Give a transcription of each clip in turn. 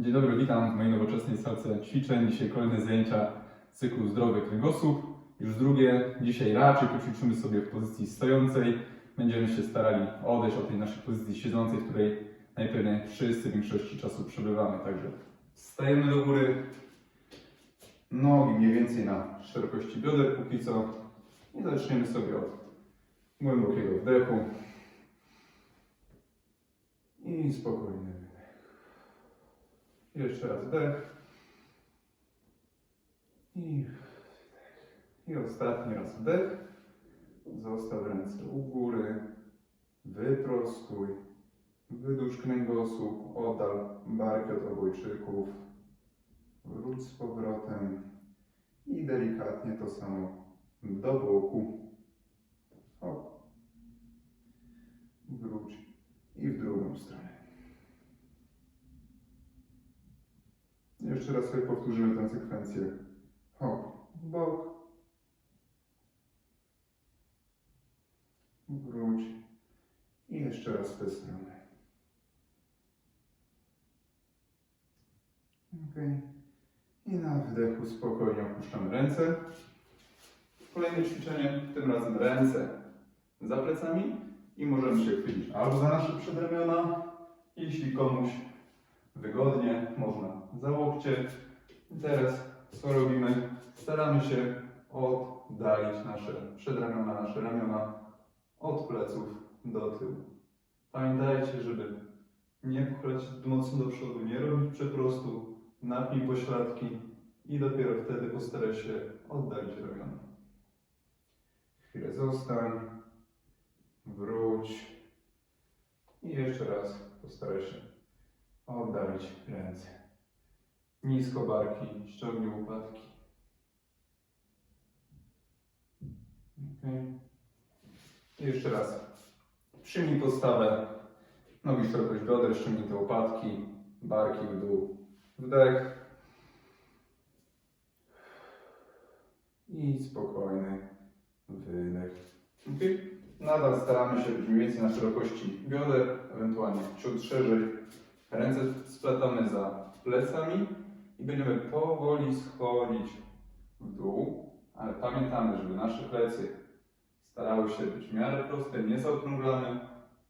Dzień dobry, witam w mojej nowoczesnej salce ćwiczeń. Dzisiaj kolejne zajęcia cyklu Zdrowy Kręgosłup. Już drugie. Dzisiaj raczej poćwiczymy sobie w pozycji stojącej. Będziemy się starali odejść od tej naszej pozycji siedzącej, w której najpewniej wszyscy w większości czasu przebywamy. Także wstajemy do góry. Nogi mniej więcej na szerokości bioder póki co. I zaczniemy sobie od głębokiego wdechu. I spokojny wydech. Jeszcze raz wdech. I. I ostatni raz wdech. Zostaw ręce u góry. Wyprostuj. Wydłuż kręgosłup. Oddal barki od obojczyków. Wróć z powrotem. I delikatnie to samo do boku. Hop. Wróć. I w drugą stronę. Jeszcze raz sobie powtórzymy tę sekwencję. Hop, bok. Wróć. I jeszcze raz w tę stronę. Ok. I na wdechu spokojnie opuszczamy ręce. Kolejne ćwiczenie, tym razem ręce za plecami i możemy się chwycić albo za nasze przedramiona, jeśli komuś wygodnie, można za łokcie. I teraz co robimy? Staramy się oddalić nasze przedramiona, nasze ramiona od pleców do tyłu. Pamiętajcie, żeby nie pchać mocno do przodu, nie robić przeprostu, napnij pośladki i dopiero wtedy postaraj się oddalić ramiona. Chwilę zostań, wróć i jeszcze raz postaraj się oddalić ręce. Nisko barki, ściągnij łopatki. I jeszcze raz. Przyjmij podstawę. Nogi szerokość bioder, ściągnij te łopatki, barki w dół. Wdech. I spokojny wydech. Okay. Nadal staramy się być mniej więcej na szerokości bioder, ewentualnie ciut szerzej. Ręce splatamy za plecami i będziemy powoli schodzić w dół, ale pamiętamy, żeby nasze plecy starały się być w miarę proste, nie zaokrąglane,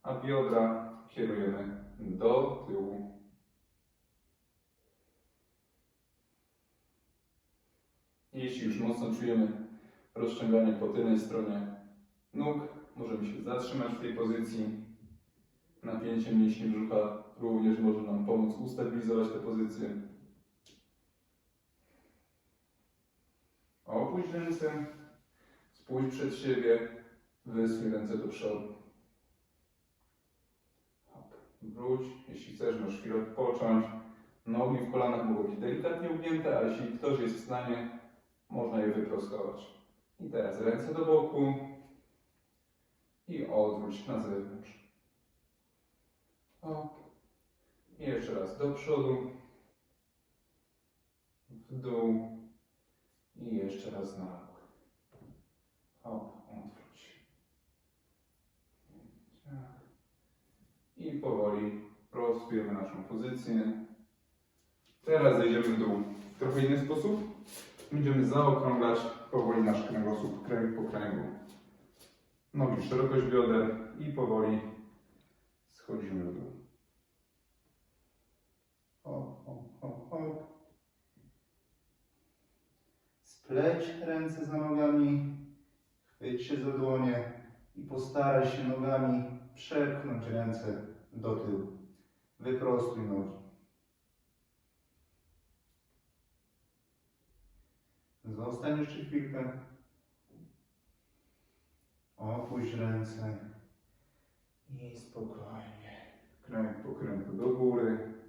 a biodra kierujemy do tyłu. Jeśli już mocno czujemy rozciąganie po tylnej stronie nóg, możemy się zatrzymać w tej pozycji. Napięcie mięśni brzucha również może nam pomóc ustabilizować tę pozycję. Opuść ręce, spójrz przed siebie, wysuń ręce do przodu. Hop. Wróć, jeśli chcesz, możesz chwilę odpocząć. Nogi w kolanach mogą być delikatnie ugnięte, ale jeśli ktoś jest w stanie, można je wyprostować. I teraz ręce do boku i odwróć na zewnątrz. Hop. I jeszcze raz do przodu, w dół i jeszcze raz na bok. Hop, odwróć. I powoli prostujemy naszą pozycję. Teraz zejdziemy w dół w trochę inny sposób. Będziemy zaokrąglać powoli nasz kręgosłup, kręg po kręgu. Nogi, szerokość bioder i powoli schodzimy w dół. Hop, hop, hop, hop. Spleć ręce za nogami, chwyć się za dłonie i postaraj się nogami przepchnąć ręce do tyłu. Wyprostuj nogi. Zostań jeszcze chwilkę. Opuść ręce i spokojnie. Kręg po kręgu do góry.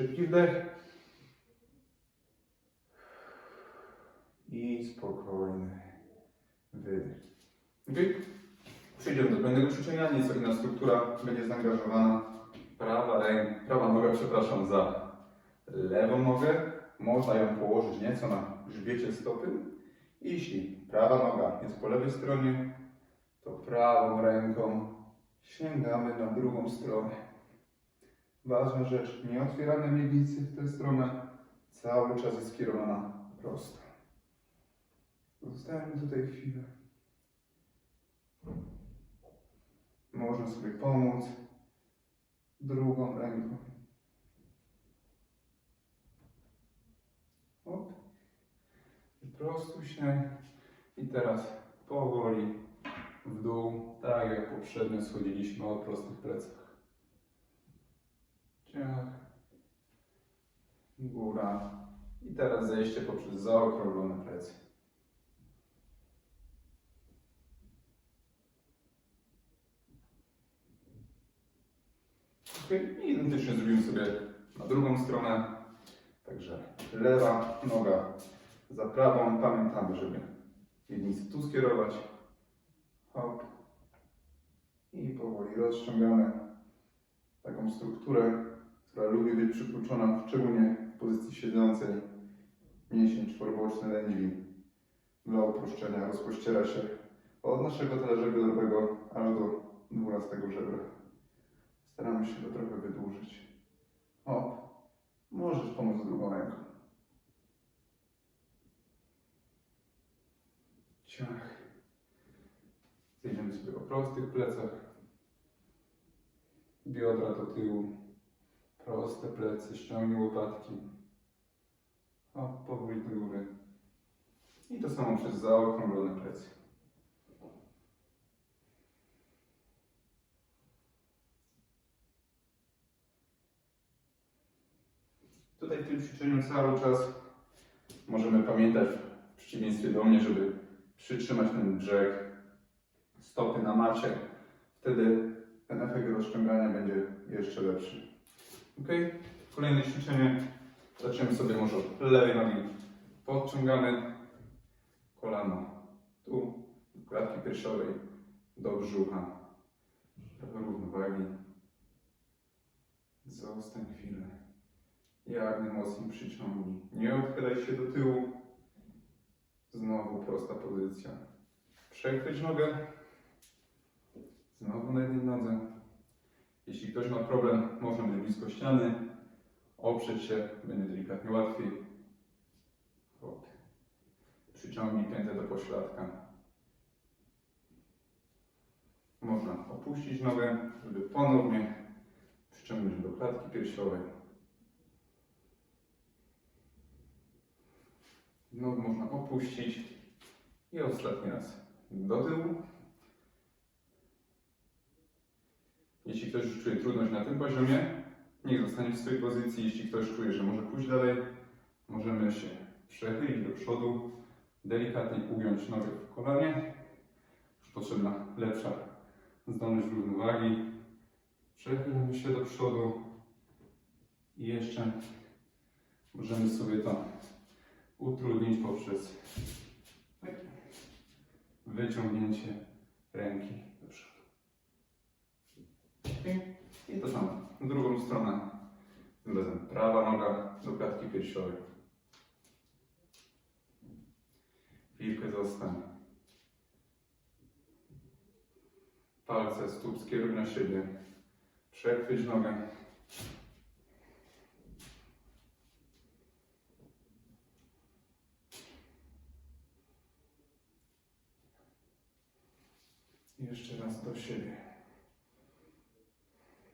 Szybki wdech. I spokojny wydech. Ok? Przejdziemy do kolejnego ćwiczenia. Nieco inna struktura będzie zaangażowana. Prawa, ręka, prawa noga, przepraszam, za lewą nogę. Można ją położyć nieco na grzbiecie stopy. Jeśli prawa noga jest po lewej stronie, to prawą ręką sięgamy na drugą stronę. Ważna rzecz, nie otwieramy miednicy w tę stronę, cały czas jest skierowana prosto. Zostajemy tutaj chwilę. Można sobie pomóc drugą ręką. Hop. Wyprostuj się i teraz powoli w dół, tak jak poprzednio schodziliśmy o prostych plecach. Ciach. Góra. I teraz zejście poprzez zaokrąglone plecy. I identycznie zrobimy sobie na drugą stronę. Także lewa noga za prawą. Pamiętamy, żeby miednicę tu skierować. Hop. I powoli rozciągamy taką strukturę, która lubi być przykurczona, szczególnie w pozycji siedzącej. Mięsień czworboczny lędźwi dla uproszczenia rozpościera się od naszego talerza biodrowego aż do 12 żebra. Staramy się to trochę wydłużyć. Hop. Możesz pomóc drugą ręką. Ciach. Zejdziemy sobie o prostych plecach. Biodra do tyłu. Proste plecy, ściągnij łopatki. O, powoli do góry. I to samo przez zaokrąglone plecy. Tutaj w tym ćwiczeniu cały czas możemy pamiętać, w przeciwieństwie do mnie, żeby przytrzymać ten brzeg stopy na macie. Wtedy ten efekt rozciągania będzie jeszcze lepszy. Ok? Kolejne ćwiczenie. Zaczniemy sobie może od lewej nogi. Podciągamy kolano tu, do klatki piersiowej, do brzucha. Trochę równowagi. Zostań chwilę. Jak najmocniej przyciągnij. Nie odchylaj się do tyłu. Znowu prosta pozycja. Przechwyć nogę. Znowu na jednej nodze. Jeśli ktoś ma problem, można być blisko ściany. Oprzeć się, będzie delikatnie łatwiej. Hop. Przyciągnij piętę do pośladka. Można opuścić nogę, żeby ponownie przyciągnąć do klatki piersiowej. Znowu można opuścić i ostatni raz do tyłu. Jeśli ktoś już czuje trudność na tym poziomie, niech zostanie w swojej pozycji. Jeśli ktoś czuje, że może pójść dalej, możemy się przechylić do przodu, delikatnie ugiąć nogę w kolanie. Już potrzebna lepsza zdolność równowagi. Przechylamy się do przodu i jeszcze możemy sobie to utrudnić poprzez wyciągnięcie ręki przodu. I, to samo. W drugą stronę. Tym razem prawa noga do klatki piersiowej. Chwilkę zostań. Palce stóp skieruj na siebie. Przechwyć nogę. Jeszcze raz do siebie.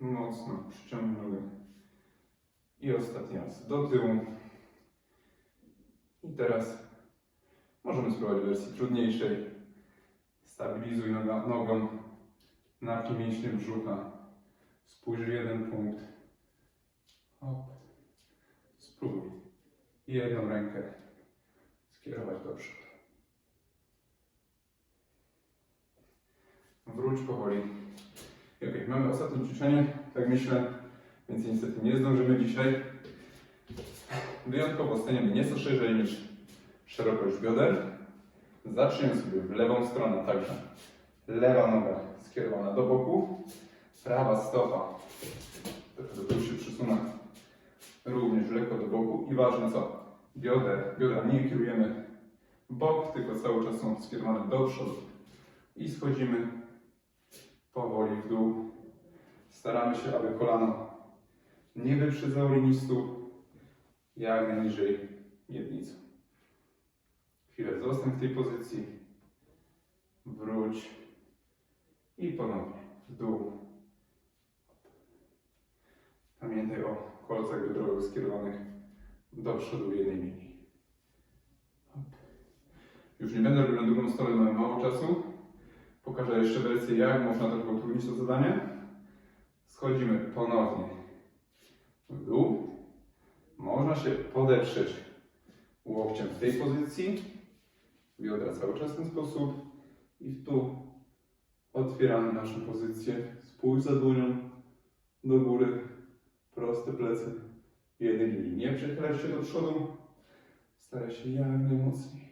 Mocno przyciągnij nogę. I ostatni raz do tyłu. I teraz możemy spróbować wersji trudniejszej. Stabilizuj noga, nogą. Napnij mięśnie brzucha. Spójrz w jeden punkt. Hop. Spróbuj. Jedną rękę skierować do przodu. Wróć powoli. Okej, mamy ostatnie ćwiczenie, tak myślę, więc niestety nie zdążymy dzisiaj. Wyjątkowo staniemy nieco szerzej niż szerokość bioder. Zaczniemy sobie w lewą stronę, także lewa noga skierowana do boku, prawa stopa do tyłu się przesunę również lekko do boku i ważne co, bioder, biodra nie kierujemy w bok, tylko cały czas są skierowane do przodu i schodzimy powoli w dół. Staramy się, aby kolano nie wyprzedzał linii stóp, jak najniżej miednicą. Chwilę zostań w tej pozycji, wróć i ponownie w dół. Pamiętaj o kolcach biodrowych skierowanych do przodu jednej linii. Już nie będę robił na drugą stronę, mamy mało czasu. Pokażę jeszcze wersję, jak można trochę utrudnić to zadanie. Schodzimy ponownie w dół. Można się podeprzeć łokciem w tej pozycji. Biodra cały czas w ten sposób. I tu otwieramy naszą pozycję. Spójrz za dłonią do góry. Proste plecy w linii. Nie przechylać się do przodu. Staraj się jak najmocniej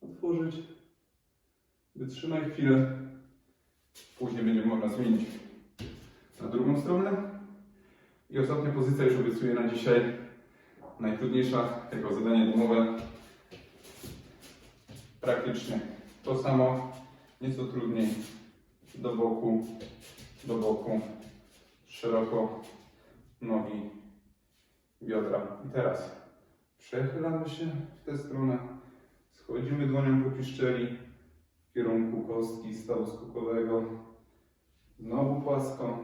otworzyć. Wytrzymaj chwilę. Później będzie można zmienić na drugą stronę. I ostatnia pozycja już obiecuję na dzisiaj. Najtrudniejsza jako zadanie domowe. Praktycznie to samo, nieco trudniej. Do boku, do boku, szeroko nogi, biodra. I teraz przechylamy się w tę stronę, schodzimy dłonią po piszczeli w kierunku kostki stawu skokowego. Znowu płasko.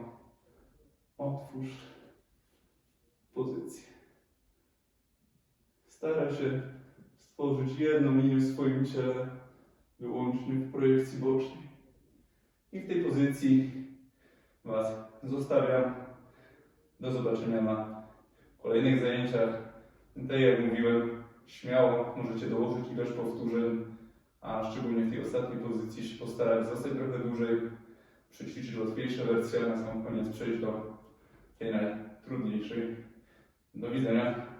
Otwórz pozycję. Staraj się stworzyć jedną linię w swoim ciele, wyłącznie w projekcji bocznej. I w tej pozycji Was zostawiam. Do zobaczenia na kolejnych zajęciach. Tak jak mówiłem, śmiało możecie dołożyć ilość powtórzeń, a szczególnie w tej ostatniej pozycji się postarać zostać trochę dłużej, przećwiczyć łatwiejsze wersje, a na sam koniec przejść do tej najtrudniejszej. Do widzenia.